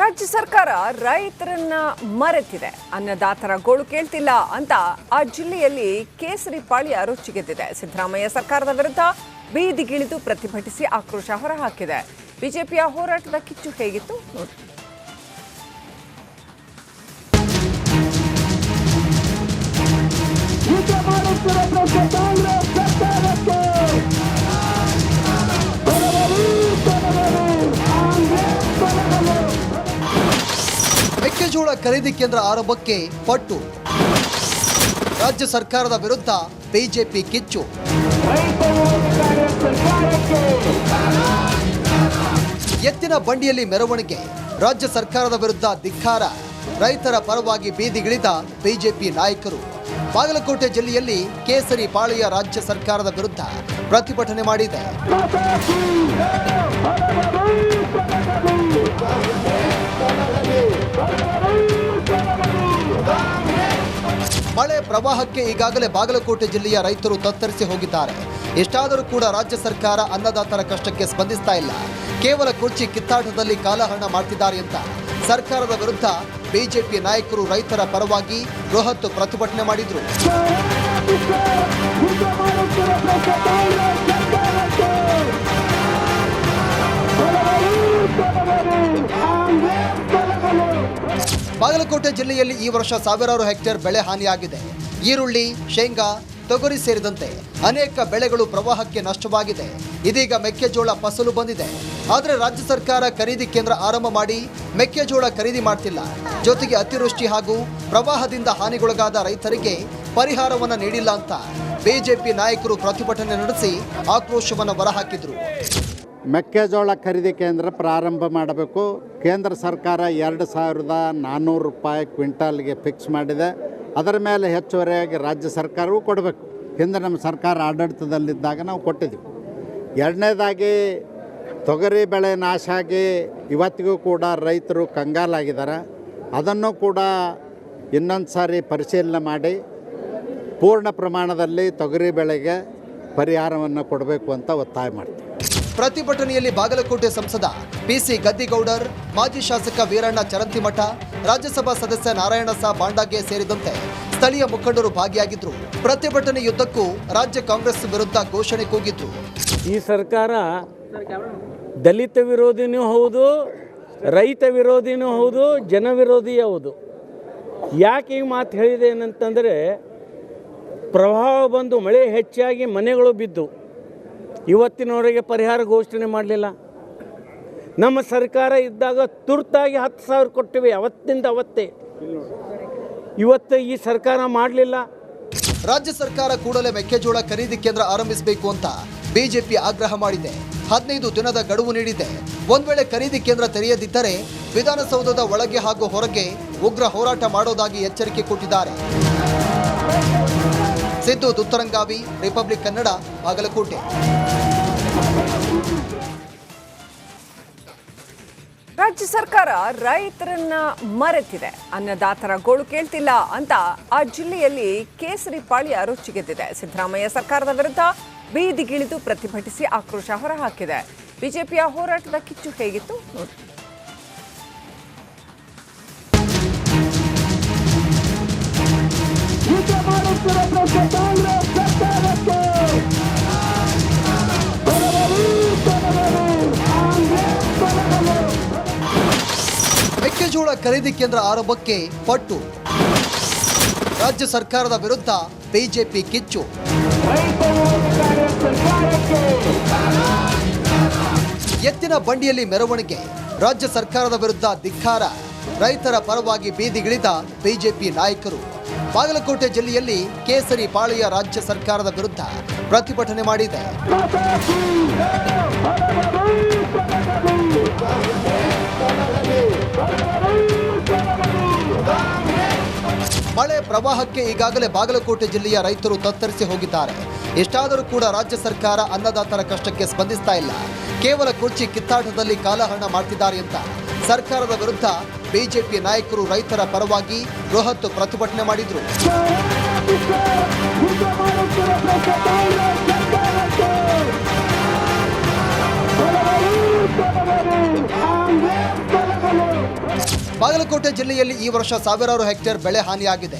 ರಾಜ್ಯ ಸರ್ಕಾರ ರೈತರನ್ನ ಮರೆತಿದೆ. ಅನ್ನದಾತರ ಗೋಳು ಕೇಳ್ತಿಲ್ಲ ಅಂತ ಆ ಜಿಲ್ಲೆಯಲ್ಲಿ ಕೇಸರಿ ಪಾಳಿಯ ರುಚಿಗೆದ್ದಿದೆ. ಸಿದ್ದರಾಮಯ್ಯ ಸರ್ಕಾರದ ವಿರುದ್ಧ ಬೀದಿಗಿಳಿದು ಪ್ರತಿಭಟಿಸಿ ಆಕ್ರೋಶ ಹೊರಹಾಕಿದೆ. ಬಿಜೆಪಿಯ ಹೋರಾಟದ ಕಿಚ್ಚು ಹೇಗಿತ್ತು? ನೋಡಿ ಖರೀದಿ ಕೇಂದ್ರ ಆರೋಪಕ್ಕೆ ಪಟ್ಟು. ರಾಜ್ಯ ಸರ್ಕಾರದ ವಿರುದ್ಧ ಬಿಜೆಪಿ ಕಿಚ್ಚು. ಎತ್ತಿನ ಬಂಡಿಯಲ್ಲಿ ಮೆರವಣಿಗೆ, ರಾಜ್ಯ ಸರ್ಕಾರದ ವಿರುದ್ಧ ಧಿಕ್ಕಾರ, ರೈತರ ಪರವಾಗಿ ಬೀದಿಗಿಳಿದ ಬಿಜೆಪಿ ನಾಯಕರು. ಬಾಗಲಕೋಟೆ ಜಿಲ್ಲೆಯಲ್ಲಿ ಕೇಸರಿ ಪಾಳಿಯ ರಾಜ್ಯ ಸರ್ಕಾರದ ವಿರುದ್ಧ ಪ್ರತಿಭಟನೆ ಮಾಡಿದೆ. ಮಳೆ ಪ್ರವಾಹಕ್ಕೆ ಈಗಾಗಲೇ ಬಾಗಲಕೋಟೆ ಜಿಲ್ಲೆಯ ರೈತರು ತತ್ತರಿಸಿ ಹೋಗಿದ್ದಾರೆ ಇಷ್ಟಾದರೂ ಕೂಡ ರಾಜ್ಯ ಸರ್ಕಾರ ಅನ್ನದಾತರ ಕಷ್ಟಕ್ಕೆ ಸ್ಪಂದಿಸ್ತಾ ಇಲ್ಲ ಕೇವಲ ಕುರ್ಚಿ ಕಿತ್ತಾಟದಲ್ಲಿ ಕಾಲಹರಣ ಮಾಡ್ತಿದ್ದಾರೆ ಅಂತ ಸರ್ಕಾರದ ವಿರುದ್ಧ ಬಿಜೆಪಿ ನಾಯಕರು ರೈತರ ಪರವಾಗಿ ಬೃಹತ್ ಪ್ರತಿಭಟನೆ ಮಾಡಿದ್ರು ಬಾಗಲಕೋಟೆ ಜಿಲ್ಲೆಯಲ್ಲಿ ಈ ವರ್ಷ ಸಾವಿರಾರು ಹೆಕ್ಟೇರ್ ಬೆಳೆ ಹಾನಿಯಾಗಿದೆ. ಈರುಳ್ಳಿ, ಶೇಂಗಾ, ತೊಗರಿ ಸೇರಿದಂತೆ ಅನೇಕ ಬೆಳೆಗಳು ಪ್ರವಾಹಕ್ಕೆ ನಷ್ಟವಾಗಿದೆ. ಇದೀಗ ಮೆಕ್ಕೆಜೋಳ ಫಸಲು ಬಂದಿದೆ. ಆದರೆ ರಾಜ್ಯ ಸರ್ಕಾರ ಖರೀದಿ ಕೇಂದ್ರ ಆರಂಭ ಮಾಡಿ ಮೆಕ್ಕೆಜೋಳ ಖರೀದಿ ಮಾಡ್ತಿಲ್ಲ. ಜೊತೆಗೆ ಅತಿವೃಷ್ಟಿ ಹಾಗೂ ಪ್ರವಾಹದಿಂದ ಹಾನಿಗೊಳಗಾದ ರೈತರಿಗೆ ಪರಿಹಾರವನ್ನು ನೀಡಿಲ್ಲ ಅಂತ ಬಿಜೆಪಿ ನಾಯಕರು ಪ್ರತಿಭಟನೆ ನಡೆಸಿ ಆಕ್ರೋಶವನ್ನು ಹೊರಹಾಕಿದ್ರು. ಮೆಕ್ಕೆಜೋಳ ಖರೀದಿ ಕೇಂದ್ರ ಪ್ರಾರಂಭ ಮಾಡಬೇಕು. ಕೇಂದ್ರ ಸರ್ಕಾರ ಎರಡು ಸಾವಿರದ ನಾನ್ನೂರು ರೂಪಾಯಿ ಕ್ವಿಂಟಾಲ್ಗೆ ಫಿಕ್ಸ್ ಮಾಡಿದೆ. ಅದರ ಮೇಲೆ ಹೆಚ್ಚುವರಿಯಾಗಿ ರಾಜ್ಯ ಸರ್ಕಾರವೂ ಕೊಡಬೇಕು. ಹಿಂದೆ ನಮ್ಮ ಸರ್ಕಾರ ಆಡಳಿತದಲ್ಲಿದ್ದಾಗ ನಾವು ಕೊಟ್ಟಿದ್ವಿ. ಎರಡನೇದಾಗಿ ತೊಗರಿ ಬೆಳೆ ನಾಶ ಆಗಿ ಇವತ್ತಿಗೂ ಕೂಡ ರೈತರು ಕಂಗಾಲಾಗಿದ್ದಾರೆ. ಅದನ್ನು ಕೂಡ ಇನ್ನೊಂದು ಸಾರಿ ಪರಿಶೀಲನೆ ಮಾಡಿ ಪೂರ್ಣ ಪ್ರಮಾಣದಲ್ಲಿ ತೊಗರಿ ಬೆಳೆಗೆ ಪರಿಹಾರವನ್ನು ಕೊಡಬೇಕು ಅಂತ ಒತ್ತಾಯ ಮಾಡ್ತೀವಿ. ಪ್ರತಿಭಟನೆಯಲ್ಲಿ ಬಾಗಲಕೋಟೆ ಸಂಸದ ಪಿಸಿ ಗದ್ದಿಗೌಡರ್ ಮಾಜಿ ಶಾಸಕ ವೀರಣ್ಣ ಚರಂತಿಮಠ ರಾಜ್ಯಸಭಾ ಸದಸ್ಯ ನಾರಾಯಣಸ ಬಾಂಡಾಗೆ ಸೇರಿದಂತೆ ಸ್ಥಳೀಯ ಮುಖಂಡರು ಭಾಗಿಯಾಗಿದ್ರು. ಪ್ರತಿಭಟನೆಯುದ್ದಕ್ಕೂ ರಾಜ್ಯ ಕಾಂಗ್ರೆಸ್ ವಿರುದ್ಧ ಘೋಷಣೆ ಕೂಗಿದ್ರು. ಈ ಸರ್ಕಾರ ದಲಿತ ವಿರೋಧಿನೂ ಹೌದು ರೈತ ವಿರೋಧಿನೂ ಹೌದು ಜನ ವಿರೋಧಿ ಹೌದು. ಯಾಕೆ ಈ ಮಾತು ಹೇಳಿದೆ ಏನಂತಂದರೆ ಪ್ರವಾಹ ಬಂದು ಮಳೆ ಹೆಚ್ಚಾಗಿ ಮನೆಗಳು ಬಿದ್ದು ಇವತ್ತಿನವರೆಗೆ ಪರಿಹಾರ ಘೋಷಣೆ ಮಾಡಲಿಲ್ಲ. ನಮ್ಮ ಸರ್ಕಾರ ಇದ್ದಾಗ ತುರ್ತಾಗಿ ಹತ್ತು ಸಾವಿರ ಕೊಟ್ಟಿವೆ, ಅವತ್ತಿಂದ ಅವತ್ತೇ. ಇವತ್ತು ಈ ಸರ್ಕಾರ ಮಾಡಲಿಲ್ಲ. ರಾಜ್ಯ ಸರ್ಕಾರ ಕೂಡಲೇ ಮೆಕ್ಕೆಜೋಳ ಖರೀದಿ ಕೇಂದ್ರ ಆರಂಭಿಸಬೇಕು ಅಂತ ಬಿಜೆಪಿ ಆಗ್ರಹ ಮಾಡಿದೆ. ಹದಿನೈದು ದಿನದ ಗಡುವು ನೀಡಿದೆ. ಒಂದು ವೇಳೆ ಖರೀದಿ ಕೇಂದ್ರ ತೆರೆಯದಿದ್ದರೆ ವಿಧಾನಸೌಧದ ಒಳಗೆ ಹಾಗೂ ಹೊರಗೆ ಉಗ್ರ ಹೋರಾಟ ಮಾಡೋದಾಗಿ ಎಚ್ಚರಿಕೆ ಕೊಟ್ಟಿದ್ದಾರೆ. ಸಿದ್ದು ದುತ್ತರಂಗಾವಿ ರಿಪಬ್ಲಿಕ್ ಕನ್ನಡ ಬಾಗಲಕೋಟೆ. ರಾಜ್ಯ ಸರ್ಕಾರ ರೈತರನ್ನ ಮರೆತಿದೆ. ಅನ್ನದಾತರ ಗೋಳು ಕೇಳ್ತಿಲ್ಲ ಅಂತ ಆ ಜಿಲ್ಲೆಯಲ್ಲಿ ಕೇಸರಿ ಪಾಳಿಯ ರುಚಿಗೆದ್ದಿದೆ. ಸಿದ್ದರಾಮಯ್ಯ ಸರ್ಕಾರದ ವಿರುದ್ಧ ಬೀದಿಗಿಳಿದು ಪ್ರತಿಭಟಿಸಿ ಆಕ್ರೋಶ ಹೊರಹಾಕಿದೆ. ಬಿಜೆಪಿಯ ಹೋರಾಟದ ಕಿಚ್ಚು ಹೇಗಿತ್ತು? ನೋಡಿ ಮೆಕ್ಕೆಜೋಳ ಖರೀದಿ ಕೇಂದ್ರ ಆರಂಭಕ್ಕೆ ಪಟ್ಟು. ರಾಜ್ಯ ಸರ್ಕಾರದ ವಿರುದ್ಧ ಬಿಜೆಪಿ ಕಿಚ್ಚು. ಎತ್ತಿನ ಬಂಡಿಯಲ್ಲಿ ಮೆರವಣಿಗೆ. ರಾಜ್ಯ ಸರ್ಕಾರದ ವಿರುದ್ಧ ಧಿಕ್ಕಾರ. ರೈತರ ಪರವಾಗಿ ಬೀದಿಗಿಳಿದ ಬಿಜೆಪಿ ನಾಯಕರು. ಬಾಗಲಕೋಟೆ ಜಿಲ್ಲೆಯಲ್ಲಿ ಕೇಸರಿ ಪಾಳೆಯ ರಾಜ್ಯ ಸರ್ಕಾರದ ವಿರುದ್ಧ ಪ್ರತಿಭಟನೆ ಮಾಡಿದೆ. ಮಳೆ ಪ್ರವಾಹಕ್ಕೆ ಈಗಾಗಲೇ ಬಾಗಲಕೋಟೆ ಜಿಲ್ಲೆಯ ರೈತರು ತತ್ತರಿಸಿ ಹೋಗಿದ್ದಾರೆ. ಇಷ್ಟಾದರೂ ಕೂಡ ರಾಜ್ಯ ಸರ್ಕಾರ ಅನ್ನದಾತರ ಕಷ್ಟಕ್ಕೆ ಸ್ಪಂದಿಸ್ತಾ ಇಲ್ಲ. ಕೇವಲ ಕುರ್ಚಿ ಕಿತ್ತಾಟದಲ್ಲಿ ಕಾಲಹರಣ ಮಾಡ್ತಿದ್ದಾರೆ ಅಂತ ಸರ್ಕಾರದ ವಿರುದ್ಧ ಬಿಜೆಪಿ ನಾಯಕರು ರೈತರ ಪರವಾಗಿ ಬೃಹತ್ ಪ್ರತಿಭಟನೆ ಮಾಡಿದ್ರು. ಬಾಗಲಕೋಟೆ ಜಿಲ್ಲೆಯಲ್ಲಿ ಈ ವರ್ಷ ಸಾವಿರಾರು ಹೆಕ್ಟೇರ್ ಬೆಳೆ ಹಾನಿಯಾಗಿದೆ.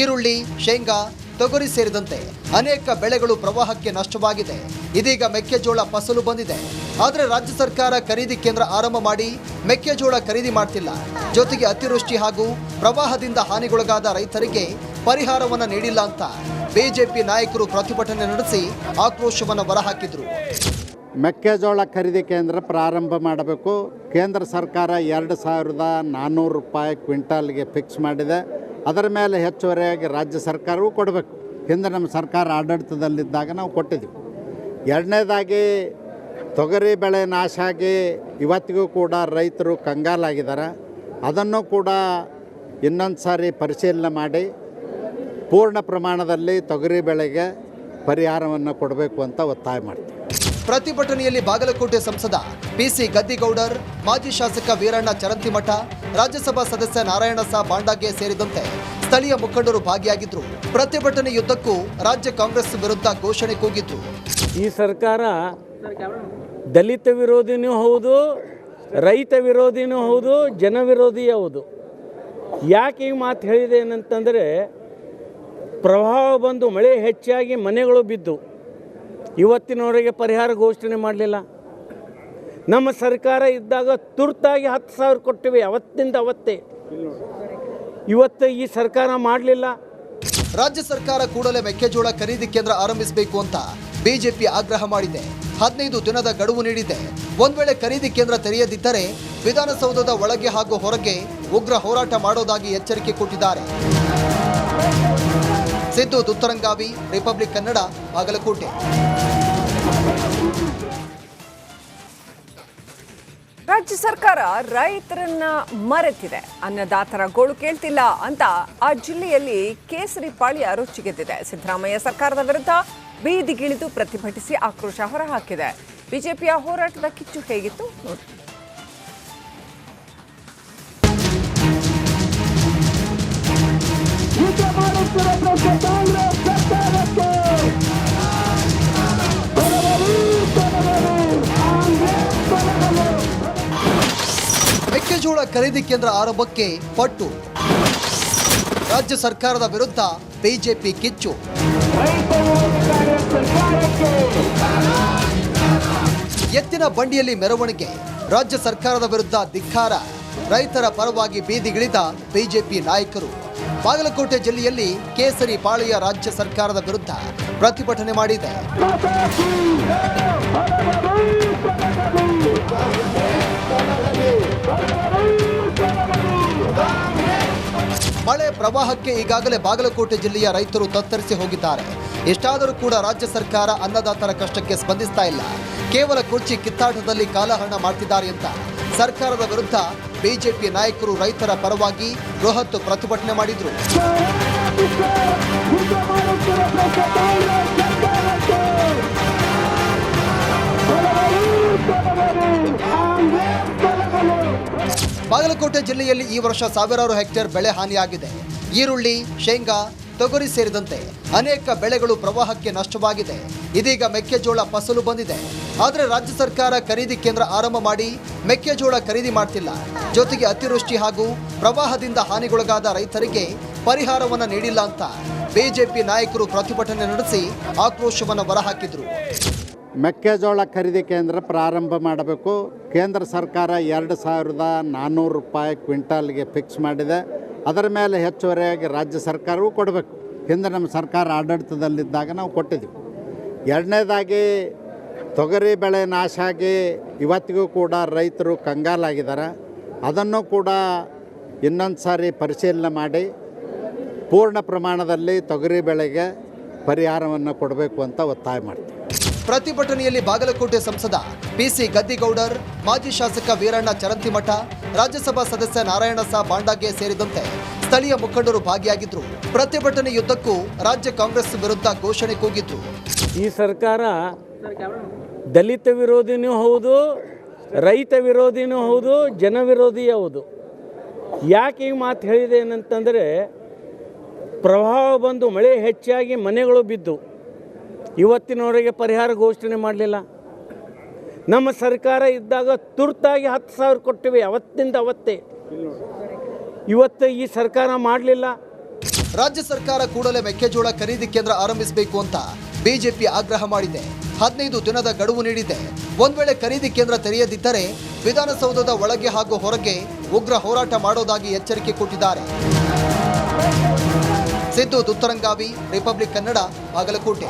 ಈರುಳ್ಳಿ, ಶೇಂಗಾ ತೊಗರಿ ಸೇರಿದಂತೆ ಅನೇಕ ಬೆಳೆಗಳು ಪ್ರವಾಹಕ್ಕೆ ನಷ್ಟವಾಗಿದೆ. ಇದೀಗ ಮೆಕ್ಕೆಜೋಳ ಫಸಲು ಬಂದಿದೆ. ಆದರೆ ರಾಜ್ಯ ಸರ್ಕಾರ ಖರೀದಿ ಕೇಂದ್ರ ಆರಂಭ ಮಾಡಿ ಮೆಕ್ಕೆಜೋಳ ಖರೀದಿ ಮಾಡ್ತಿಲ್ಲ. ಜೊತೆಗೆ ಅತಿವೃಷ್ಟಿ ಹಾಗೂ ಪ್ರವಾಹದಿಂದ ಹಾನಿಗೊಳಗಾದ ರೈತರಿಗೆ ಪರಿಹಾರವನ್ನ ನೀಡಿಲ್ಲ ಅಂತ ಬಿಜೆಪಿ ನಾಯಕರು ಪ್ರತಿಭಟನೆ ನಡೆಸಿ ಆಕ್ರೋಶವನ್ನು ಹೊರಹಾಕಿದ್ರು. ಮೆಕ್ಕೆಜೋಳ ಖರೀದಿ ಕೇಂದ್ರ ಪ್ರಾರಂಭ ಮಾಡಬೇಕು. ಕೇಂದ್ರ ಸರ್ಕಾರ ಎರಡು ಸಾವಿರದ ನಾನ್ನೂರು ರೂಪಾಯಿ ಕ್ವಿಂಟಾಲ್ಗೆ ಫಿಕ್ಸ್ ಮಾಡಿದೆ. ಅದರ ಮೇಲೆ ಹೆಚ್ಚುವರಿಯಾಗಿ ರಾಜ್ಯ ಸರ್ಕಾರವೂ ಕೊಡಬೇಕು. ಹಿಂದೆ ನಮ್ಮ ಸರ್ಕಾರ ಆಡಳಿತದಲ್ಲಿದ್ದಾಗ ನಾವು ಕೊಟ್ಟಿದ್ದೀವಿ ಎರಡನೇದಾಗಿ ತೊಗರಿ ಬೆಳೆ ನಾಶ ಆಗಿ ಇವತ್ತಿಗೂ ಕೂಡ ರೈತರು ಕಂಗಾಲಾಗಿದ್ದಾರೆ. ಅದನ್ನು ಕೂಡ ಇನ್ನೊಂದು ಸಾರಿ ಪರಿಶೀಲನೆ ಮಾಡಿ ಪೂರ್ಣ ಪ್ರಮಾಣದಲ್ಲಿ ತೊಗರಿ ಬೆಳೆಗೆ ಪರಿಹಾರವನ್ನು ಕೊಡಬೇಕು ಅಂತ ಒತ್ತಾಯ ಮಾಡ್ತೀವಿ. ಪ್ರತಿಭಟನೆಯಲ್ಲಿ ಬಾಗಲಕೋಟೆ ಸಂಸದ ಪಿಸಿ ಗದ್ದಿಗೌಡರ್ ಮಾಜಿ ಶಾಸಕ ವೀರಣ್ಣ ಚರಂತಿಮಠ ರಾಜ್ಯಸಭಾ ಸದಸ್ಯ ನಾರಾಯಣ ಸಾ ಬಾಂಡಾಗೆ ಸೇರಿದಂತೆ ಸ್ಥಳೀಯ ಮುಖಂಡರು ಭಾಗಿಯಾಗಿದ್ರು. ಪ್ರತಿಭಟನೆಯುದ್ದಕ್ಕೂ ರಾಜ್ಯ ಕಾಂಗ್ರೆಸ್ ವಿರುದ್ಧ ಘೋಷಣೆ ಕೂಗಿದ್ರು ಈ ಸರ್ಕಾರ ದಲಿತ ವಿರೋಧಿನೂ ಹೌದು ರೈತ ವಿರೋಧಿನೂ ಹೌದು ಜನ ವಿರೋಧಿ ಹೌದು. ಯಾಕೆ ಈ ಮಾತು ಹೇಳಿದೆ ಏನಂತಂದರೆ ಪ್ರವಾಹ ಬಂದು ಮಳೆ ಹೆಚ್ಚಾಗಿ ಮನೆಗಳು ಬಿದ್ದು ಇವತ್ತಿನವರೆಗೆ ಪರಿಹಾರ ಘೋಷಣೆ ಮಾಡಲಿಲ್ಲ. ನಮ್ಮ ಸರ್ಕಾರ ಇದ್ದಾಗ ತುರ್ತಾಗಿ ಹತ್ತು ಸಾವಿರ ಕೊಟ್ಟಿವೆ, ಅವತ್ತಿಂದ ಅವತ್ತೇ. ಇವತ್ತು ಈ ಸರ್ಕಾರ ಮಾಡಲಿಲ್ಲ. ರಾಜ್ಯ ಸರ್ಕಾರ ಕೂಡಲೇ ಮೆಕ್ಕೆಜೋಳ ಖರೀದಿ ಕೇಂದ್ರ ಆರಂಭಿಸಬೇಕು ಅಂತ ಬಿಜೆಪಿ ಆಗ್ರಹ ಮಾಡಿದೆ. ಹದಿನೈದು ದಿನದ ಗಡುವು ನೀಡಿದೆ. ಒಂದು ವೇಳೆ ಖರೀದಿ ಕೇಂದ್ರ ತೆರೆಯದಿದ್ದರೆ ವಿಧಾನಸೌಧದ ಒಳಗೆ ಹಾಗೂ ಹೊರಗೆ ಉಗ್ರ ಹೋರಾಟ ಮಾಡೋದಾಗಿ ಎಚ್ಚರಿಕೆ ಕೊಟ್ಟಿದ್ದಾರೆ. ಸಿದ್ದು ದುತ್ತರಂಗಾವಿ, ರಿಪಬ್ಲಿಕ್ ಕನ್ನಡ, ಬಾಗಲಕೋಟೆ. ರಾಜ್ಯ ಸರ್ಕಾರ ರೈತರನ್ನ ಮರೆತಿದೆ. ಅನ್ನದಾತರ ಗೋಳು ಕೇಳ್ತಿಲ್ಲ ಅಂತ ಆ ಜಿಲ್ಲೆಯಲ್ಲಿ ಕೇಸರಿ ಪಾಳಿಯ ರುಚಿಗೆದ್ದಿದೆ. ಸಿದ್ದರಾಮಯ್ಯ ಸರ್ಕಾರದ ವಿರುದ್ಧ ಬೀದಿಗಿಳಿದು ಪ್ರತಿಭಟಿಸಿ ಆಕ್ರೋಶ ಹೊರಹಾಕಿದೆ. ಬಿಜೆಪಿಯ ಹೋರಾಟದ ಕಿಚ್ಚು ಹೇಗಿತ್ತು? ನೋಡಿ ಮೆಕ್ಕೆಜೋಳ ಖರೀದಿ ಕೇಂದ್ರ ಆರಂಭಕ್ಕೆ ಪಟ್ಟು. ರಾಜ್ಯ ಸರ್ಕಾರದ ವಿರುದ್ಧ ಬಿಜೆಪಿ ಕಿಚ್ಚು. ಎತ್ತಿನ ಬಂಡಿಯಲ್ಲಿ ಮೆರವಣಿಗೆ, ರಾಜ್ಯ ಸರ್ಕಾರದ ವಿರುದ್ಧ ಧಿಕ್ಕಾರ. ರೈತರ ಪರವಾಗಿ ಬೀದಿಗಿಳಿದ ಬಿಜೆಪಿ ನಾಯಕರು. ಬಾಗಲಕೋಟೆ ಜಿಲ್ಲೆಯಲ್ಲಿ ಕೇಸರಿ ಪಾಳೆಯ ರಾಜ್ಯ ಸರ್ಕಾರದ ವಿರುದ್ಧ ಪ್ರತಿಭಟನೆ ಮಾಡಿದೆ. ಮಳೆ ಪ್ರವಾಹಕ್ಕೆ ಈಗಾಗಲೇ ಬಾಗಲಕೋಟೆ ಜಿಲ್ಲೆಯ ರೈತರು ತತ್ತರಿಸಿ ಹೋಗಿದ್ದಾರೆ. ಇಷ್ಟಾದರೂ ಕೂಡ ರಾಜ್ಯ ಸರ್ಕಾರ ಅನ್ನದಾತರ ಕಷ್ಟಕ್ಕೆ ಸ್ಪಂದಿಸ್ತಾ ಇಲ್ಲ. ಕೇವಲ ಕುರ್ಚಿ ಕಿತ್ತಾಟದಲ್ಲಿ ಕಾಲಹರಣ ಮಾಡ್ತಿದ್ದಾರೆ ಅಂತ ಸರ್ಕಾರದ ವಿರುದ್ಧ ಬಿಜೆಪಿ ನಾಯಕರು ರೈತರ ಪರವಾಗಿ ಬೃಹತ್ ಪ್ರತಿಭಟನೆ ಮಾಡಿದ್ರು. ಬಾಗಲಕೋಟೆ ಜಿಲ್ಲೆಯಲ್ಲಿ ಈ ವರ್ಷ ಸಾವಿರಾರು ಹೆಕ್ಟೇರ್ ಬೆಳೆ ಹಾನಿಯಾಗಿದೆ. ಈರುಳ್ಳಿ, ಶೇಂಗಾ ತೊಗರಿ ಸೇರಿದಂತೆ ಅನೇಕ ಬೆಳೆಗಳು ಪ್ರವಾಹಕ್ಕೆ ನಷ್ಟವಾಗಿದೆ. ಇದೀಗ ಮೆಕ್ಕೆಜೋಳ ಫಸಲು ಬಂದಿದೆ. ಆದರೆ ರಾಜ್ಯ ಸರ್ಕಾರ ಖರೀದಿ ಕೇಂದ್ರ ಆರಂಭ ಮಾಡಿ ಮೆಕ್ಕೆಜೋಳ ಖರೀದಿ ಮಾಡ್ತಿಲ್ಲ. ಜೊತೆಗೆ ಅತಿವೃಷ್ಟಿ ಹಾಗೂ ಪ್ರವಾಹದಿಂದ ಹಾನಿಗೊಳಗಾದ ರೈತರಿಗೆ ಪರಿಹಾರವನ್ನ ನೀಡಿಲ್ಲ ಅಂತ ಬಿಜೆಪಿ ನಾಯಕರು ಪ್ರತಿಭಟನೆ ನಡೆಸಿ ಆಕ್ರೋಶವನ್ನು ಹೊರಹಾಕಿದ್ರು. ಮೆಕ್ಕೆಜೋಳ ಖರೀದಿ ಕೇಂದ್ರ ಪ್ರಾರಂಭ ಮಾಡಬೇಕು. ಕೇಂದ್ರ ಸರ್ಕಾರ ಎರಡು ಸಾವಿರದ ನಾನ್ನೂರು ರೂಪಾಯಿ ಕ್ವಿಂಟಾಲ್ಗೆ ಫಿಕ್ಸ್ ಮಾಡಿದೆ. ಅದರ ಮೇಲೆ ಹೆಚ್ಚುವರಿಯಾಗಿ ರಾಜ್ಯ ಸರ್ಕಾರವೂ ಕೊಡಬೇಕು. ಹಿಂದೆ ನಮ್ಮ ಸರ್ಕಾರ ಆಡಳಿತದಲ್ಲಿದ್ದಾಗ ನಾವು ಕೊಟ್ಟಿದ್ದೀವಿ ಎರಡನೇದಾಗಿ ತೊಗರಿ ಬೆಳೆ ನಾಶ ಆಗಿ ಇವತ್ತಿಗೂ ಕೂಡ ರೈತರು ಕಂಗಾಲಾಗಿದ್ದಾರೆ. ಅದನ್ನು ಕೂಡ ಇನ್ನೊಂದು ಸಾರಿ ಪರಿಶೀಲನೆ ಮಾಡಿ ಪೂರ್ಣ ಪ್ರಮಾಣದಲ್ಲಿ ತೊಗರಿ ಬೆಳೆಗೆ ಪರಿಹಾರವನ್ನು ಕೊಡಬೇಕು ಅಂತ ಒತ್ತಾಯ ಮಾಡ್ತೀವಿ. ಪ್ರತಿಭಟನೆಯಲ್ಲಿ ಬಾಗಲಕೋಟೆ ಸಂಸದ ಪಿಸಿ ಗದ್ದಿಗೌಡರ್, ಮಾಜಿ ಶಾಸಕ ವೀರಣ್ಣ ಚರಂತಿಮಠ, ರಾಜ್ಯಸಭಾ ಸದಸ್ಯ ನಾರಾಯಣ ಸಾ ಬಾಂಡಾಗೆ ಸೇರಿದಂತೆ ಸ್ಥಳೀಯ ಮುಖಂಡರು ಭಾಗಿಯಾಗಿದ್ರು. ಪ್ರತಿಭಟನೆಯುದ್ದಕ್ಕೂ ರಾಜ್ಯ ಕಾಂಗ್ರೆಸ್ ವಿರುದ್ಧ ಘೋಷಣೆ ಕೂಗಿದ್ರು. ಈ ಸರ್ಕಾರ ದಲಿತ ವಿರೋಧಿನೂ ಹೌದು, ರೈತ ವಿರೋಧಿನೂ ಹೌದು, ಜನ ವಿರೋಧಿ ಹೌದು. ಯಾಕೆ ಈ ಮಾತು ಹೇಳಿದೆ ಏನಂತಂದರೆ, ಪ್ರವಾಹ ಬಂದು ಮಳೆ ಹೆಚ್ಚಾಗಿ ಮನೆಗಳು ಬಿದ್ದು. ಇವತ್ತಿನವರೆಗೆ ಪರಿಹಾರ ಘೋಷಣೆ ಮಾಡಲಿಲ್ಲ. ನಮ್ಮ ಸರ್ಕಾರ ಇದ್ದಾಗ ತುರ್ತಾಗಿ ಹತ್ತು ಸಾವಿರ ಕೊಟ್ಟಿವೆ, ಅವತ್ತಿಂದ ಅವತ್ತೇ. ಇವತ್ತು ಈ ಸರ್ಕಾರ ಮಾಡಲಿಲ್ಲ. ರಾಜ್ಯ ಸರ್ಕಾರ ಕೂಡಲೇ ಮೆಕ್ಕೆಜೋಳ ಖರೀದಿ ಕೇಂದ್ರ ಆರಂಭಿಸಬೇಕು ಅಂತ ಬಿಜೆಪಿ ಆಗ್ರಹ ಮಾಡಿದೆ. ಹದಿನೈದು ದಿನದ ಗಡುವು ನೀಡಿದೆ. ಒಂದು ವೇಳೆ ಖರೀದಿ ಕೇಂದ್ರ ತೆರೆಯದಿದ್ದರೆ ವಿಧಾನಸೌಧದ ಒಳಗೆ ಹಾಗೂ ಹೊರಗೆ ಉಗ್ರ ಹೋರಾಟ ಮಾಡೋದಾಗಿ ಎಚ್ಚರಿಕೆ ಕೊಟ್ಟಿದ್ದಾರೆ. ಸಿದ್ದು ದುತ್ತರಂಗಾವಿ ರಿಪಬ್ಲಿಕ್ ಕನ್ನಡ ಬಾಗಲಕೋಟೆ.